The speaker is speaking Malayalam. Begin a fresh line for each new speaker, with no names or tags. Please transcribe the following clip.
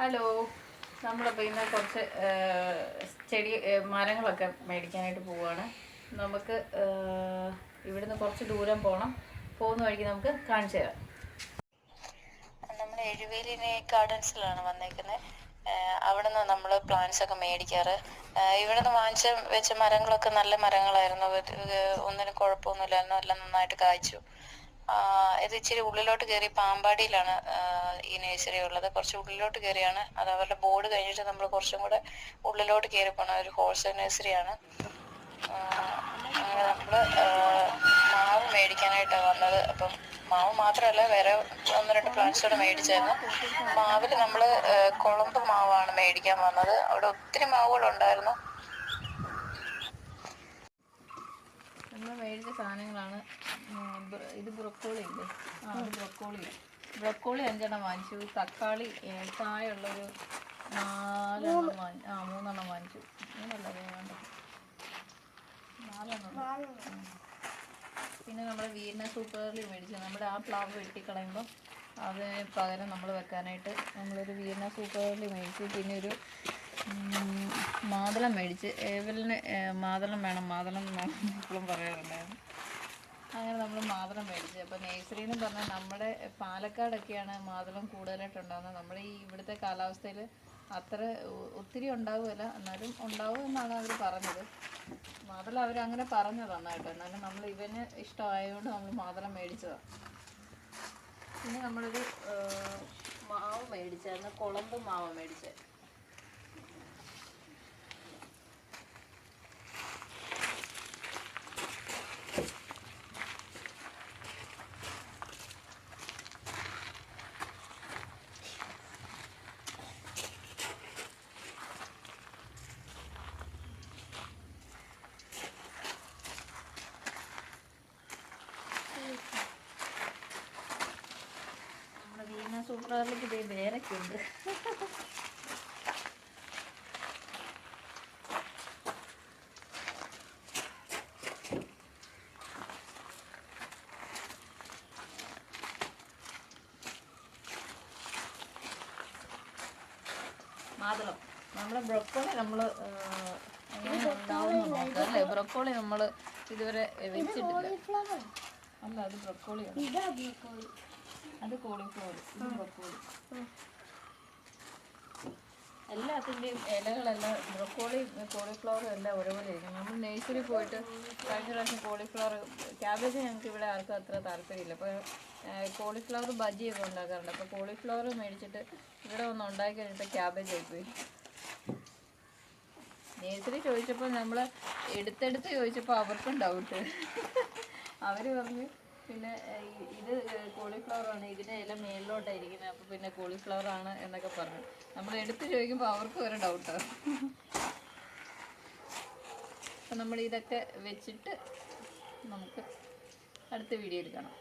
ഹലോ. നമ്മളപ്പോൾ ഇന്ന് കുറച്ച് ചെടി മരങ്ങളൊക്കെ മേടിക്കാനായിട്ട് പോവുകയാണ് നമുക്ക് ഇവിടുന്ന് കുറച്ച് ദൂരം പോകണം പോകുന്ന വഴിക്ക് നമുക്ക് കാണിച്ചു തരാം.
നമ്മൾ എഴുവേലിനെ ഗാർഡൻസിലാണ് വന്നേക്കുന്നത് അവിടെ നിന്ന് നമ്മൾ പ്ലാന്റ്സ് ഒക്കെ മേടിക്കാറ്. ഇവിടെ നിന്ന് വാങ്ങിച്ച വെച്ച മരങ്ങളൊക്കെ നല്ല മരങ്ങളായിരുന്നു. ഒന്നിനും കുഴപ്പമൊന്നുമില്ലായിരുന്നു. എല്ലാം നന്നായിട്ട് കായ്ച്ചു. ഇത് ഇച്ചിരി ഉള്ളിലോട്ട് കയറി പാമ്പാടിയിലാണ് ഈ നേഴ്സറി ഉള്ളത്. കുറച്ച് ഉള്ളിലോട്ട് കയറിയാണ് അത് അവരുടെ ബോർഡ് കഴിഞ്ഞിട്ട് നമ്മൾ കുറച്ചും കൂടെ ഉള്ളിലോട്ട് കയറി പോകണം ഒരു ഹോൾസെയിൽ നേഴ്സറിയാണ് അങ്ങനെ നമ്മൾ മാവ് മേടിക്കാനായിട്ടാണ് വന്നത്. അപ്പം മാവ് മാത്രമല്ല വേറെ ഒന്ന് രണ്ട് പ്ലാന്റ്സ് കൂടെ മേടിച്ചായിരുന്നു. മാവിൽ നമ്മൾ കുളമ്പ് മാവാണ് മേടിക്കാൻ വന്നത്. അവിടെ ഒത്തിരി മാവുകളുണ്ടായിരുന്നു.
മേടിച്ച സാധനങ്ങളാണ്. ഇത് ബ്രൊക്കോളി ഇല്ലേ? ആ ബ്രൊക്കോളി. ബ്രൊക്കോളി അഞ്ചെണ്ണം വാങ്ങിച്ചു. തക്കാളി ഏഹ്, കായുള്ളൊരു നാലെണ്ണം വാങ്ങി ആ മൂന്നെണ്ണം വാങ്ങിച്ചു. മൂന്നല്ല വേണ്ട നാലെണ്ണം. പിന്നെ നമ്മൾ വീടിനെ സൂപ്പറിൽ മേടിച്ചു. നമ്മുടെ ആ പ്ലാവ് വെട്ടിക്കളയുമ്പോൾ അതിന് പകരം നമ്മൾ വെക്കാനായിട്ട് നമ്മളൊരു വീടിനെ സൂപ്പറിൽ മേടിച്ചു പിന്നെ ഒരു മാതളം മേടിച്ച് ഏവലിന് മാതളം വേണം മാതളം വേണം എപ്പോഴും പറയാറുണ്ടായിരുന്നു. അങ്ങനെ നമ്മൾ മാതളം മേടിച്ചു. അപ്പോൾ നേഴ്സറി എന്ന് പറഞ്ഞാൽ നമ്മുടെ പാലക്കാടൊക്കെയാണ് മാതളം കൂടുതലായിട്ട് ഉണ്ടാകുന്നത് നമ്മുടെ ഈ ഇവിടുത്തെ കാലാവസ്ഥയിൽ അത്ര ഒത്തിരി ഉണ്ടാവുമല്ല എന്നാലും ഉണ്ടാവും എന്നാണ് അവർ പറഞ്ഞത്. മാതളം അവർ അങ്ങനെ പറഞ്ഞതാണ് കേട്ടോ എന്നാലും നമ്മൾ ഇവന് ഇഷ്ടമായതുകൊണ്ട് നമ്മൾ മാതളം മേടിച്ചതാണ് പിന്നെ നമ്മളൊരു മാവ് മേടിച്ചായിരുന്നു കുളമ്പ് മാവ് മേടിച്ചത് വീണ സൂപ്പറിലേക്ക് ഇതേ വേരൊക്കെ ഉണ്ട്. മാതളം. ബ്രൊക്കോളി നമ്മൾ അല്ലേ? ബ്രൊക്കോളി നമ്മൾ ഇതുവരെ വെച്ചിട്ടില്ല. അല്ല അത് ബ്രൊക്കോളിയാണ്. അത് കോളിഫ്ലവർ ഇത് ബ്രൊക്കോളി എല്ലാത്തിന്റെയും ഇലകളെല്ലാം ബ്രൊക്കോളി കോളിഫ്ലവറും എല്ലാം ഒരുപോലെ ഇരിക്കും നമ്മൾ നേഴ്സറി പോയിട്ട് കഴിഞ്ഞ പ്രാവശ്യം കോളിഫ്ലവർ ക്യാബേജ് ഞങ്ങൾക്ക് ഇവിടെ ആർക്കും അത്ര താല്പര്യമില്ല. അപ്പോൾ കോളിഫ്ലവർ ബജിയൊക്കെ ഉണ്ടാക്കാറുണ്ട്. അപ്പോൾ കോളിഫ്ലവർ മേടിച്ചിട്ട് ഇവിടെ ഒന്ന് ഉണ്ടാക്കി കഴിഞ്ഞിട്ട് ക്യാബേജ് ആയിപ്പോയി. നേഴ്സറി ചോദിച്ചപ്പോൾ നമ്മൾ എടുത്തെടുത്ത് ചോദിച്ചപ്പോൾ അവർക്കും ഡൗട്ട് അവർ പറഞ്ഞു പിന്നെ ഇത് കോളിഫ്ലവർ ആണ്. ഇതിന്റെ ഇല മേളിലോട്ടായിരിക്കുന്നത്. അപ്പോൾ പിന്നെ കോളിഫ്ലവർ ആണ് എന്നൊക്കെ പറഞ്ഞു. നമ്മൾ എടുത്ത് ചോദിക്കുമ്പോൾ അവർക്ക് ഒരു ഡൗട്ടാണ് അപ്പം നമ്മൾ ഇതൊക്കെ വെച്ചിട്ട് നമുക്ക് അടുത്ത വീഡിയോയിൽ കാണാം.